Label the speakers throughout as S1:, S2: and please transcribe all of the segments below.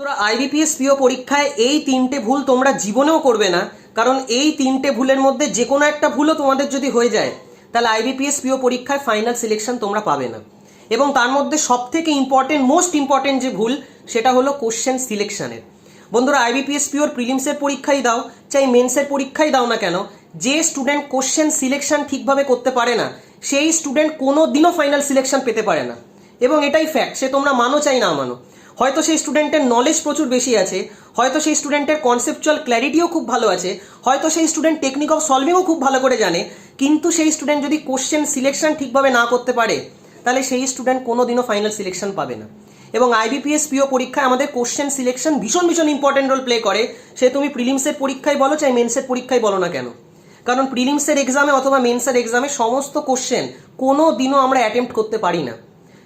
S1: তোরা আইবিপিএস পিও পরীক্ষায় এই তিনটে ভুল তোমরা জীবনেও করবে না, কারণ এই তিনটে ভুলের মধ্যে যে কোনো একটা ভুলও তোমাদের যদি হয়ে যায়, তাহলে আইবিপিএস পিও পরীক্ষায় ফাইনাল সিলেকশন তোমরা পাবে না। এবং তার মধ্যে সব থেকে ইম্পর্টেন্ট মোস্ট ইম্পর্টেন্ট যে ভুল, সেটা হলো কোশ্চেন সিলেকশনের বন্ধুরা আইবিপিএস পিওর প্রিলিমসের পরীক্ষাই দাও, চাই মেন্সের পরীক্ষাই দাও না কেন, যে স্টুডেন্ট কোশ্চেন সিলেকশন ঠিকভাবে করতে পারে না, সেই স্টুডেন্ট কোনো দিনও ফাইনাল সিলেকশন পেতে পারে না। এবং এটাই ফ্যাক্ট সে তোমরা মানো চাই না মানো। হয়তো সেই স্টুডেন্টের নলেজ প্রচুর বেশি আছে, হয়তো সেই স্টুডেন্টের কনসেপচুয়াল ক্ল্যারিটিও খুব ভালো আছে, হয়তো সেই স্টুডেন্ট টেকনিক অফ সলভিংও খুব ভালো করে জানে, কিন্তু সেই স্টুডেন্ট যদি কোশ্চেন সিলেকশন ঠিকভাবে না করতে পারে, তাহলে সেই স্টুডেন্ট কোনো দিনও ফাইনাল সিলেকশন পাবে না। এবং আইবিপিএস পিও পরীক্ষায় আমাদের কোশ্চেন সিলেকশন ভীষণ ভীষণ ইম্পর্টেন্ট রোল প্লে করে। সে তুমি প্রিলিমসের পরীক্ষায় বলো চাই মেন্সের পরীক্ষায় বলো না কেন? কারণ প্রিলিমসের এক্সামে অথবা মেন্সের এক্সামে সমস্ত কোশ্চেন কোনো দিনও আমরা অ্যাটেম্প্ট করতে পারি না।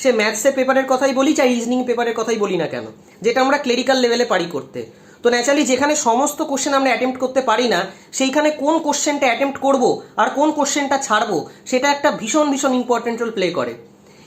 S1: সে ম্যাথসের পেপারের কথাই বলি চাই রিজনিং পেপারের কথাই বলি না কেন? যেটা আমরা ক্লেরিক্যাল লেভেলে পারি করতে। তো ন্যাচারালি যেখানে সমস্ত কোশ্চেন আমরা অ্যাটেম্প্ট করতে পারি না, সেইখানে কোন কোশ্চেনটা অ্যাটেম্প্ট করব আর কোন কোশ্চেনটা ছাড়বো, সেটা একটা ভীষণ ভীষণ ইম্পর্টেন্ট রোল প্লে করে।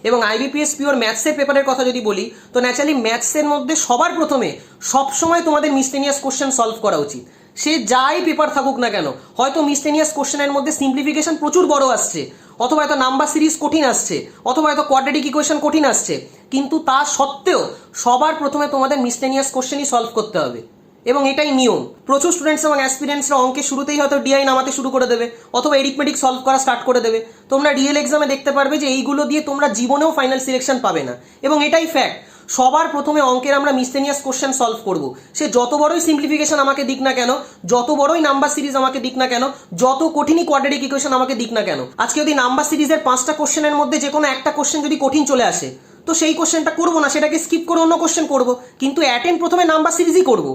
S1: এবং আইবিপিএস পিওর ম্যাথসের পেপারের কথা যদি বলি, তো ন্যাচারালি ম্যাথসের মধ্যে সবার প্রথমে সবসময় তোমাদের মিসলেনিয়াস কোশ্চেন সলভ করা উচিত। সে যাই পেপার থাকুক না কেন, হয়তো মিসলেনিয়াস কোশ্চেনের মধ্যে সিম্পলিফিকেশন প্রচুর বড় আসছে। অথবা এত নাম্বার সিরিজ কঠিন আসছে, অথবা এত কোয়াড্রেটিক ইকুয়েশন কঠিন আসছে, কিন্তু তা সত্ত্বেও সবার প্রথমে তোমাদের মিসলেনিয়াস কোশ্চেনই সলভ করতে হবে। এবং এটাই নিয়ম। প্রচুর স্টুডেন্টস এবং অ্যাসপিরেন্টসরা অঙ্কে শুরুতেই হয়তো ডিআই নামাতে শুরু করে দেবে, অথবা এরিথমেটিক সলভ করা স্টার্ট করে দেবে। তোমরা রিয়েল এক্সামে দেখতে পারবে যে এইগুলো দিয়ে তোমরা জীবনেও ফাইনাল সিলেকশন পাবে না। এবং এটাই ফ্যাক্ট সবার প্রথমে অঙ্কের আমরা মিসলেনিয়াস কোশ্চেন সলভ করব। সে যত বড়ই সিম্পলিফিকেশন আমাকে দিক না কেন, যত বড়ই নাম্বার সিরিজ আমাকে দিক না কেন, যত কঠিনই কোয়াড্রেটিক ইকুয়েশন আমাকে দিক না কেন, আজকে যদি নাম্বার সিরিজের পাঁচটা কোশ্চেনের মধ্যে যে কোনো একটা কোশ্চেন যদি কঠিন চলে আসে, তো সেই কোশ্চেনটা করব না, সেটাকে স্কিপ করে অন্য কোশ্চেন করব, কিন্তু অ্যাটেন্ড প্রথমে নাম্বার সিরিজই করব।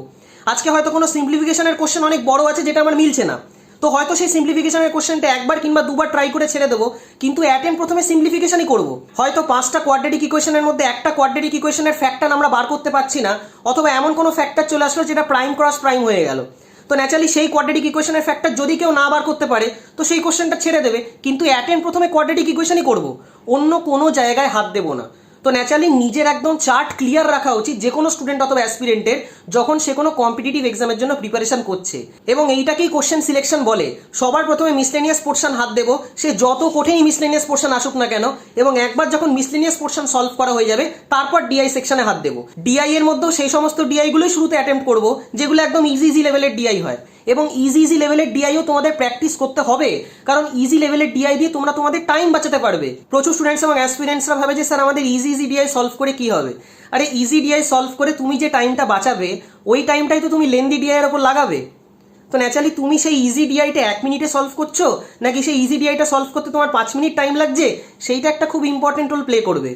S1: আজকে হয়তো কোনো সিম্পলিফিকেশনের কোশ্চেন অনেক বড় আছে, যেটা আমার মিলছে না। তো হয়তো সেই সিম্পলিফিকেশনের কোশ্চেনটা একবার কিংবা দুবার ট্রাই করে ছেড়ে দেবো কিন্তু অ্যাটেন্ড প্রথমে সিম্পলিফিকেশনই করব। হয়তো পাঁচটা কোয়াড্রেটিক ইকুয়েশনের মধ্যে একটা কোয়াড্রেটিক ইকুয়েশনের ফ্যাক্টর আমরা বার করতে পারছি না, অথবা এমন কোনো ফ্যাক্টর চলে আসলো যেটা প্রাইম ক্রস প্রাইম হয়ে গেল। তো ন্যাচারালি সেই কোয়াড্রেটিক ইকুয়েশনের ফ্যাক্টর যদি কেউ না বার করতে পারে, তো সেই কোশ্চেনটা ছেড়ে দেবে। কিন্তু অ্যাটেন্ড প্রথমে কোয়াড্রেটিক ইকুয়েশনই করব। অন্য কোনো জায়গায় হাত দেবো না। তো ন্যাচারালি নিজের একদম চার্ট ক্লিয়ার রাখা উচিত যে কোনো স্টুডেন্ট অথবা অ্যাসপিরেন্টের যখন সে কোনো কম্পিটিটিভ এক্সামের জন্য প্রিপারেশন করছে। এবং এইটাকেই কোশ্চেন সিলেকশন বলে। সবার প্রথমে মিসলেনিয়াস পোর্শন হাত দেবো। সে যত কঠিনই মিসলেনিয়াস পোর্শন আসুক না কেন, এবং একবার যখন মিসলেনিয়াস পোর্শন সলভ করা হয়ে যাবে, তারপর ডিআই সেকশনে হাত দেবো। ডিআই এর মধ্যেও সেই সমস্ত ডিআইগুলোই শুরুতে অ্যাটেম্প করব, যেগুলো একদম ইজি ইজি লেভেলের ডিআই হয়। এবং ইজি ইজি লেভেলের ডিআইও তোমাদের প্র্যাকটিস করতে হবে কারণ ইজি লেভেলের ডিআই দিয়ে তোমরা তোমাদের টাইম বাঁচাতে পারবে প্রচুর স্টুডেন্টস এবং অ্যাসপিরেন্টসরা ভাবে যে স্যার আমাদের ইজি ইজি ডিআই সলভ করে কি হবে আরে ইজি ডিআই সলভ করে তুমি যে টাইমটা বাঁচাবে ওই টাইমটাই তো তুমি লেন্দি ডিআই এর ওপর লাগাবে তো ন্যাচারালি তুমি সেই ইজি ডিআইটা এক মিনিটে সলভ করছ নাকি সেই ইজি ডিআইটা সলভ করতে তোমার পাঁচ মিনিট টাইম লাগছে সেইটা একটা খুব ইম্পর্টেন্ট রোল প্লে করবে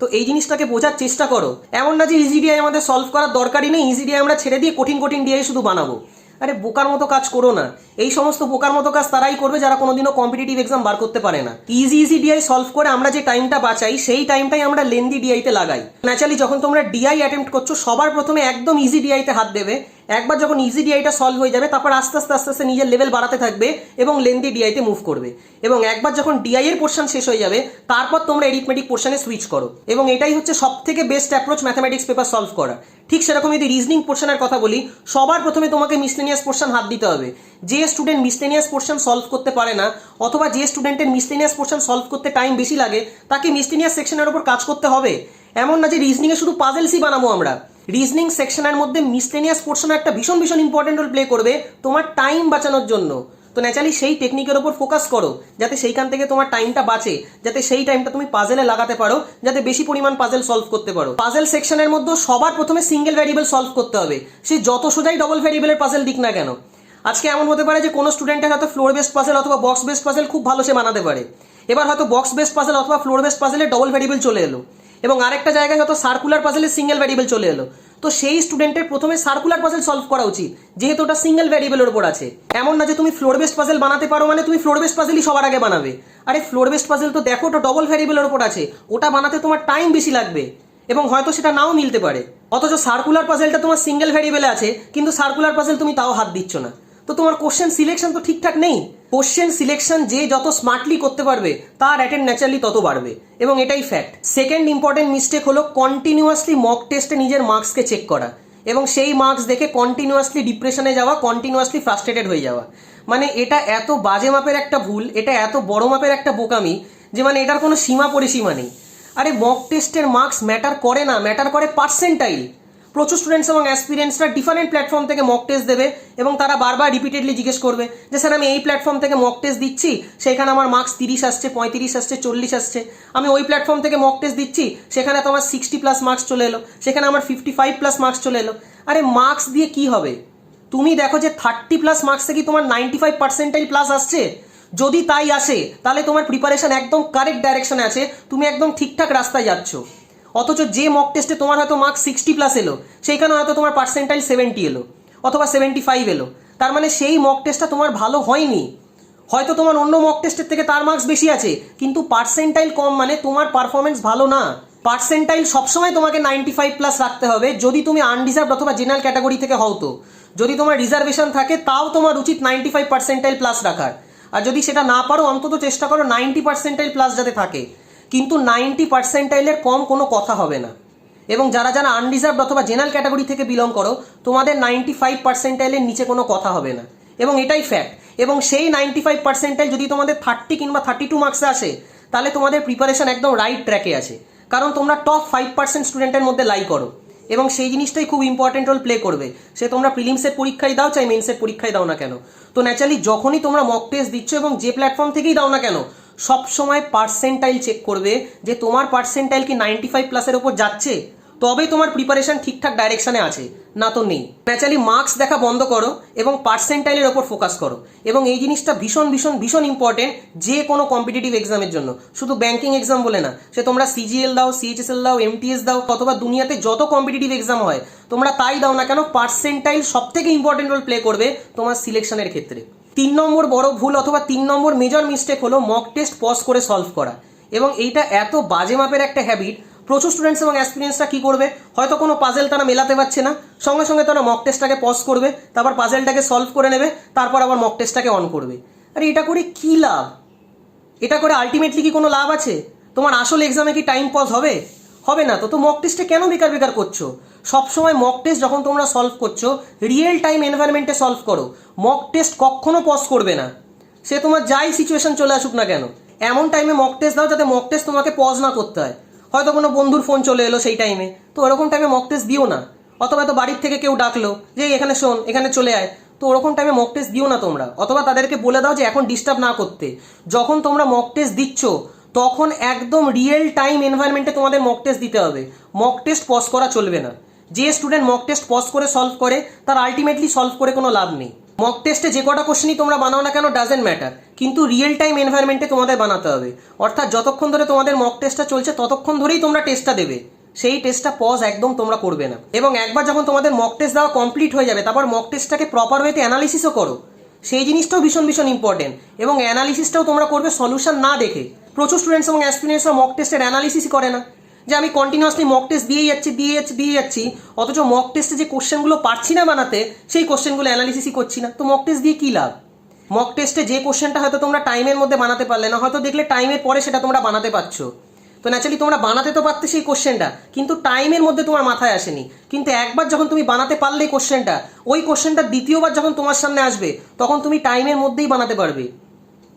S1: তো এই জিনিসটাকে বোঝার চেষ্টা করো এমন না যে ইজি ডিআই আমাদের সলভ করার দরকারই নেই ইজি ডিআই আমরা ছেড়ে দিয়ে কঠিন কঠিন ডিআই শুধু বানাবো আরে বোকার মতো কাজ করো না। এই সমস্ত বোকার মতো কাজ তারাই করবে যারা কোনোদিনও কম্পিটিটিভ এক্সাম বার করতে পারে না। ইজি ইজি ডিআই সলভ করে আমরা যে টাইমটা বাঁচাই, সেই টাইমটাই আমরা লেন্দি ডিআইতে লাগাই। ন্যাচারালি যখন তোমরা ডিআই অ্যাটেম্প্ট করছ, সবার প্রথমে একদম ইজি ডিআইতে হাত দেবে। একবার যখন ইজি ডিআইটা সলভ হয়ে যাবে, তারপর আস্তে আস্তে আস্তে আস্তে নিজের লেভেল বাড়াতে থাকবে এবং লেন্দি ডিআইতে মুভ করবে। এবং একবার যখন ডিআই এর পোর্শন শেষ হয়ে যাবে, তারপর তোমরা এরিথমেটিক পোর্শনে সুইচ করো। এবং এটাই হচ্ছে সব থেকে best approach mathematics paper solve করা ঠিক সেরকম যদি রিজনিং পোর্শনের কথা বলি, সবার প্রথমে তোমাকে মিসলেনিয়াস পোর্শন হাত দিতে হবে। যে স্টুডেন্ট মিসলেনিয়াস পোর্শন সলভ করতে পারে না, অথবা যে স্টুডেন্টের মিসলেনিয়াস পোর্শন সলভ করতে টাইম বেশি লাগে, তাকে মিসলেনিয়াস সেকশনের উপর কাজ করতে হবে। এমন না যে রিজনিংয়ে শুধু পাজেলসই বানাবো আমরা। রিজনিং সেকশনের মধ্যে মিসলেনিয়াস পোর্শন একটা ভীষণ ভীষণ ইম্পর্টেন্ট রোল প্লে করবে তোমার টাইম বাঁচানোর জন্য। তো ন্যাচারালি সেই টেকনিকের ওপর ফোকাস করো, যাতে সেইখান থেকে তোমার টাইমটা বাঁচে, যাতে সেই টাইমটা তুমি পাজেলে লাগাতে পারো, যাতে বেশি পরিমাণ পাজেল সলভ করতে পারো। পাজেল সেকশনের মধ্যে সবার প্রথমে সিঙ্গেল ভ্যারিয়েবল সলভ করতে হবে। সে যত সোজাই ডবল ভ্যারিয়েবলের পাজেল দিক না কেন। আজকে এমন হতে পারে যে কোনো স্টুডেন্টের হয়তো ফ্লোর বেস্ট পাজেল অথবা বক্স বেস্ট পাজেল খুব ভালো সে বানাতে পারে। এবার হয়তো বক্স বেস্ট পাজেল অথবা ফ্লোর বেস্ট পাজেলে ডবল ভ্যারিয়েবল চলে এলো। এবং আরেকটা জায়গায় হয়তো সার্কুলার পাজেলে সিঙ্গেল ভ্যারিয়েবল চলে এলো। তো সেই স্টুডেন্টের প্রথমে সার্কুলার পাজেল সলভ করা উচিত, যেহেতু ওটা সিঙ্গেল ভ্যারিয়েবলের উপর আছে। এমন না যে তুমি ফ্লোর বেস্ট পাজেল বানাতে পারো মানে তুমি ফ্লোর বেস্ট পাজেলই সবার আগে বানাবে। আরে ফ্লোর বেস্ট পাজেল তো দেখো, ওটা ডবল ভ্যারিয়েবলের উপর আছে। ওটা বানাতে তোমার টাইম বেশি লাগবে এবং হয়তো সেটা নাও মিলতে পারে। অথচ সার্কুলার পাজেলটা তোমার সিঙ্গেল ভ্যারিয়েবলে আছে, কিন্তু সার্কুলার পাজেল তুমি তাও হাত দিচ্ছ না। তো তোমার কোশ্চেন সিলেকশন তো ঠিকঠাক নেই। কোশ্চেন সিলেকশন যে যত স্মার্টলি করতে পারবে, তার অ্যাটেন্ড ন্যাচারালি তত বাড়বে। এবং এটাই ফ্যাক্ট সেকেন্ড ইম্পর্টেন্ট মিস্টেক হলো কন্টিনিউয়াসলি মক টেস্টে নিজের মার্কসকে চেক করা। এবং সেই মার্কস দেখে কন্টিনিউয়াসলি ডিপ্রেশনে যাওয়া কন্টিনিউয়াসলি ফ্রাস্ট্রেটেড হয়ে যাওয়া। মানে এটা এত বাজে মাপের একটা ভুল, এটা এত বড় মাপের একটা বোকামি, যে মানে এটার কোনো সীমা পরিসীমা নেই। আরে মক টেস্টের মার্কস ম্যাটার করে না ম্যাটার করে পার্সেন্টাইল প্রচুর স্টুডেন্টস এবং অ্যাসপিরিয়েন্টসরা ডিফারেন্ট প্ল্যাটফর্ম থেকে মক টেস্ট দেবে এবং তারা বারবার রিপিটেডলি জিজ্ঞেস করবে যে, স্যার, আমি এই প্ল্যাটফর্ম থেকে মক টেস্ট দিচ্ছি, সেখানে আমার মার্কস তিরিশ আসছে, পঁয়ত্রিশ আসছে, চল্লিশ আসছে। আমি ওই প্ল্যাটফর্ম থেকে মক টেস্ট দিচ্ছি, সেখানে তো আমার সিক্সটি প্লাস মার্কস চলে এলো, সেখানে আমার ফিফটি ফাইভ প্লাস মার্কস চলে এলো। আরে মার্কস দিয়ে কি হবে? তুমি দেখো যে থার্টি প্লাস মার্কসে কি তোমার নাইনটি ফাইভ পার্সেন্টাইল প্লাস আসছে? যদি তাই আসে, তাহলে তোমার প্রিপারেশন একদম কারেক্ট ডাইরেকশনে আছে, তুমি একদম ঠিকঠাক রাস্তায় যাচ্ছ। অথচ যে মক টেস্টে তোমার হয়তো মার্কস সিক্সটি প্লাস এলো, সেইখানে হয়তো তোমার পার্সেন্টাইল সেভেন্টি এলো, অথবা সেভেন্টি ফাইভ এলো। তার মানে সেই মক টেস্টটা তোমার ভালো হয়নি। হয়তো তোমার অন্য মক টেস্টের থেকে তার মার্কস বেশি আছে, কিন্তু পার্সেন্টাইল কম মানে তোমার পারফরমেন্স ভালো না। পার্সেন্টাইল সবসময় তোমাকে নাইনটি ফাইভ প্লাস রাখতে হবে, যদি তুমি আনডিজার্ভ অথবা জেনারেল ক্যাটাগরি থেকে হও তো। যদি তোমার রিজার্ভেশন থাকে, তাও তোমার উচিত নাইনটি ফাইভ পার্সেন্টাইল প্লাস রাখার। আর যদি সেটা না পারো, অন্তত চেষ্টা করো নাইনটি পার্সেন্টাইল প্লাস যাতে থাকে। কিন্তু নাইনটি পার্সেন্টাইলের কম কোনো কথা হবে না। এবং যারা যারা আনরিজার্ভ অথবা জেনারেল ক্যাটাগরি থেকে বিলং করো, তোমাদের নাইনটি ফাইভ পার্সেন্টাইলের নিচে কোনো কথা হবে না। এবং এটাই ফ্যাক্ট এবং সেই নাইনটি ফাইভ পার্সেন্টাইল যদি তোমাদের থার্টি কিংবা থার্টি টু মার্কসে আসে, তাহলে তোমাদের প্রিপারেশন একদম রাইট ট্র্যাকে আছে। কারণ তোমরা টপ ফাইভ পার্সেন্ট স্টুডেন্টের মধ্যে লাই করো। এবং সেই জিনিসটাই খুব ইম্পর্টেন্ট রোল প্লে করবে। সে তোমরা প্রিলিমসের পরীক্ষায় দাও, চাই মেন্সের পরীক্ষায় দাও না কেন? তো ন্যাচারালি যখনই তোমরা মক টেস্ট দিচ্ছ এবং যে প্ল্যাটফর্ম থেকেই দাও না কেন সব সময় পার্সেন্টাইল চেক করবে যে তোমার পার্সেন্টাইল কি নাইনটি ফাইভ প্লাসের ওপর যাচ্ছে? তবেই তোমার প্রিপারেশন ঠিকঠাক ডাইরেকশনে আছে। না তো নেই। ন্যাচারালি মার্কস দেখা বন্ধ করো এবং পার্সেন্টাইলের ওপর ফোকাস করো। এবং এই জিনিসটা ভীষণ ভীষণ ভীষণ ইম্পর্টেন্ট যে কোনো কম্পিটিটিভ এক্সামের জন্য। শুধু ব্যাংকিং এক্সাম বলে না। সে তোমরা সিজিএল দাও সিএইচএসএল দাও এমটিএস দাও, অথবা দুনিয়াতে যত কম্পিটিটিভ এক্সাম হয়, তোমরা তাই দাও না কেন পার্সেন্টাইল সব থেকে ইম্পর্টেন্ট রোল প্লে করবে তোমার সিলেকশনের ক্ষেত্রে। তিন নম্বর বড় ভুল অথবা তিন নম্বর মেজর মিস্টেক হলো মক টেস্ট পজ করে সলভ করা। এবং এইটা এত বাজে মাপের একটা হ্যাবিট প্রচুর স্টুডেন্টস এবং অ্যাসপিরিয়েন্সরা কি করবে? হয়তো কোনো পাজেল তারা মেলাতে পারছে না, সঙ্গে সঙ্গে তারা মক টেস্টটাকে পজ করবে, তারপর পাজেলটাকে সলভ করে নেবে, তারপর আবার মক টেস্টটাকে অন করবে। আরে এটা করে কি লাভ? এটা করে আলটিমেটলি কি কোনো লাভ আছে? তোমার আসল এক্সামে কি টাইম পজ হবে? হবে না, তো তো মক টেস্টে কেন বেকার বেকার করছ? সবসময় মক টেস্ট যখন তোমরা সলভ করছ রিয়েল টাইম এনভায়রনমেন্টে সলভ করো। মক টেস্ট কখনো পজ করবে না। সে তোমার যাই সিচুয়েশন চলে আসুক না কেন, এমন টাইমে মক টেস্ট দাও যাতে মক টেস্ট তোমাকে পজ না করতে হয়। হয়তো কোনো বন্ধুর ফোন চলে এলো সেই টাইমে তো ওরকম টাইমে মক টেস্ট দিও না। অথবা তো বাড়ির থেকে কেউ ডাকলো যে, "এই এখানে শোন, এখানে চলে আয়। তো ওরকম টাইমে মক টেস্ট দিও না তোমরা। অথবা তাদেরকে বলে দাও যে, এখন ডিস্টার্ব না করতে। যখন তোমরা মক টেস্ট দিচ্ছ, তখন একদম রিয়েল টাইম এনভায়রনমেন্টে তোমাদের মক টেস্ট দিতে হবে। মক টেস্ট পজ করা চলবে না। যে স্টুডেন্ট মক টেস্ট পজ করে সলভ করে, তার আলটিমেটলি সলভ করে কোনো লাভ নেই। মক টেস্টে যে কটা কোশ্চেনই তোমরা বানাও না কেন ডাজেন্ট ম্যাটার কিন্তু রিয়েল টাইম এনভায়রনমেন্টে তোমাদের বানাতে হবে। অর্থাৎ যতক্ষণ ধরে তোমাদের মক টেস্টটা চলছে, ততক্ষণ ধরেই তোমরা টেস্টটা দেবে। সেই টেস্টটা পজ একদম তোমরা করবে না। এবং একবার যখন তোমাদের মক টেস্ট দেওয়া কমপ্লিট হয়ে যাবে, তারপর মক টেস্টটাকে প্রপার ওয়েতে অ্যানালিসিসও করো। সেই জিনিসটাও ভীষণ ভীষণ ইম্পর্টেন্ট এবং অ্যানালিসিসটাও তোমরা করবে সলিউশন না দেখে। প্রচুর স্টুডেন্টস এবং অ্যাসপিরিয়েন্সরা মক টেস্টের অ্যানালিসিসই করে না। যে আমি কন্টিনিউয়াসলি মক টেস্ট দিয়ে যাচ্ছি দিয়ে যাচ্ছি দিয়ে যাচ্ছি, অথচ মক টেস্টে যে কোশ্চেনগুলো পারছি না বানাতে, সেই কোশ্চেনগুলো অ্যানালিসিসই করছি না। তো মক টেস্ট দিয়ে কী লাভ? মক টেস্টে যে কোশ্চেনটা হয়তো তোমরা টাইমের মধ্যে বানাতে পারলে, না হয়তো দেখলে টাইমের পরে সেটা তোমরা বানাতে পারছ। তো ন্যাচারালি তোমরা বানাতে তো পারতে সেই কোশ্চেনটা কিন্তু টাইমের মধ্যে তোমার মাথায় আসেনি। কিন্তু একবার যখন তুমি বানাতে পারলে কোশ্চেনটা ওই কোশ্চেনটা দ্বিতীয়বার যখন তোমার সামনে আসবে, তখন তুমি টাইমের মধ্যেই বানাতে পারবে।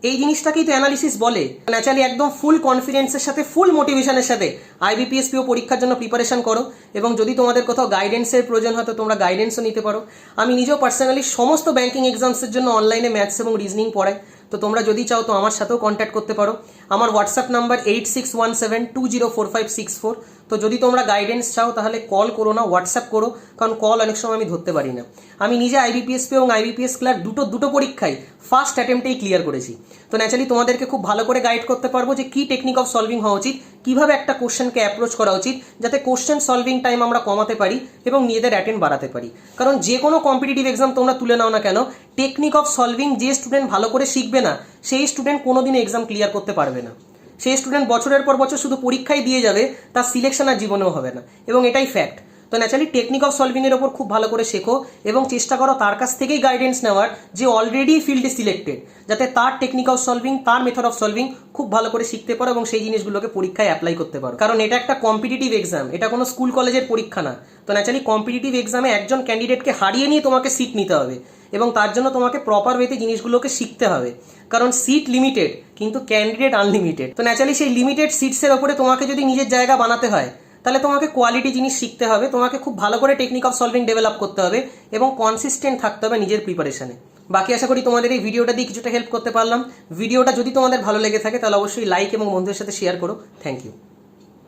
S1: এই জিনিসটাকেই তো অ্যানালিসিস বলে। ন্যাচারালি একদম ফুল কনফিডেন্সের সাথে ফুল মোটিভেশনের সাথে আইবিপিএসপিও পরীক্ষার জন্য প্রিপারেশন করো। এবং যদি তোমাদের কোথাও গাইডেন্সের প্রয়োজন হয়, তো তোমরা গাইডেন্সও নিতে পারো। আমি নিজেও পার্সোনালি সমস্ত ব্যাংকিং এক্সামসের জন্য অনলাইনে ম্যাথস এবং রিজনিং পড়াই। তো তোমরা যদি চাও, তো আমার সাথেও কন্ট্যাক্ট করতে পারো। আমার WhatsApp number eight six one seven two zero four five six four তো যদি তোমরা গাইডেন্স চাও, তাহলে কল করো না হোয়াটসঅ্যাপ করো, কারণ কল অনেক সময় আমি ধরতে পারি না। আমি নিজে আইবিপিএসপি এবং আইবিপিএস ক্লার্ক দুটো দুটো পরীক্ষায় ফার্স্ট অ্যাটেম্পটেই ক্লিয়ার করেছি। তো ন্যাচারালি তোমাদেরকে খুব ভালো করে গাইড করতে পারব যে কী টেকনিক অফ সলভিং হওয়া উচিত, কীভাবে একটা কোশ্চেনকে অ্যাপ্রোচ করা উচিত, যাতে কোশ্চেন সলভিং টাইম আমরা কমাতে পারি এবং নিজেদের অ্যাটেন্ড বাড়াতে পারি। কারণ যে কোনো কম্পিটিটিভ এক্সাম তোমরা তুলে নাও না কেন টেকনিক অফ সলভিং যে স্টুডেন্ট ভালো করে শিখবে না, সেই স্টুডেন্ট কোনোদিন এক্সাম ক্লিয়ার করতে পারবে না। সেই স্টুডেন্ট বছরের পর বছর শুধু পরীক্ষাই দিয়ে যাবে, তার সিলেকশন আর জীবনেও হবে না। এবং এটাই ফ্যাক্ট তো ন্যাচারালি টেকনিক অফ সলভিংয়ের ওপর খুব ভালো করে শেখো এবং চেষ্টা করো তার কাছ থেকেই গাইডেন্স নেওয়ার যে অলরেডি ফিল্ডে সিলেক্টেড যাতে তার টেকনিক অফ সলভিং তার মেথড অফ সলভিং খুব ভালো করে শিখতে পারো এবং সেই জিনিসগুলোকে পরীক্ষায় অ্যাপ্লাই করতে পারো। কারণ এটা একটা কম্পিটিটিভ এক্সাম এটা কোনো স্কুল কলেজের পরীক্ষা না। তো ন্যাচারালি কম্পিটিটিভ এক্সামে একজন ক্যান্ডিডেটকে হারিয়ে নিয়ে তোমাকে সিট নিতে হবে এবং তার জন্য তোমাকে প্রপার ওয়েতে জিনিসগুলোকে শিখতে হবে। কারণ সিট লিমিটেড কিন্তু ক্যান্ডিডেট আনলিমিটেড তো ন্যাচারালি সেই লিমিটেড সিটসের ওপরে তোমাকে যদি নিজের জায়গা বানাতে হয় তাহলে তোমাকে কোয়ালিটি জিনিস শিখতে হবে, তোমাকে খুব ভালো করে টেকনিক অফ সলভিং ডেভেলপ করতে হবে এবং কনসিস্টেন্ট থাকতে হবে নিজের প্রিপারেশনে বাকি আশা করি তোমাদের এই ভিডিওটা দিয়ে কিছুটা হেল্প করতে পারলাম। ভিডিওটা যদি তোমাদের ভালো লেগে থাকে তাহলে অবশ্যই লাইক এবং বন্ধুদের সাথে শেয়ার করো। Thank you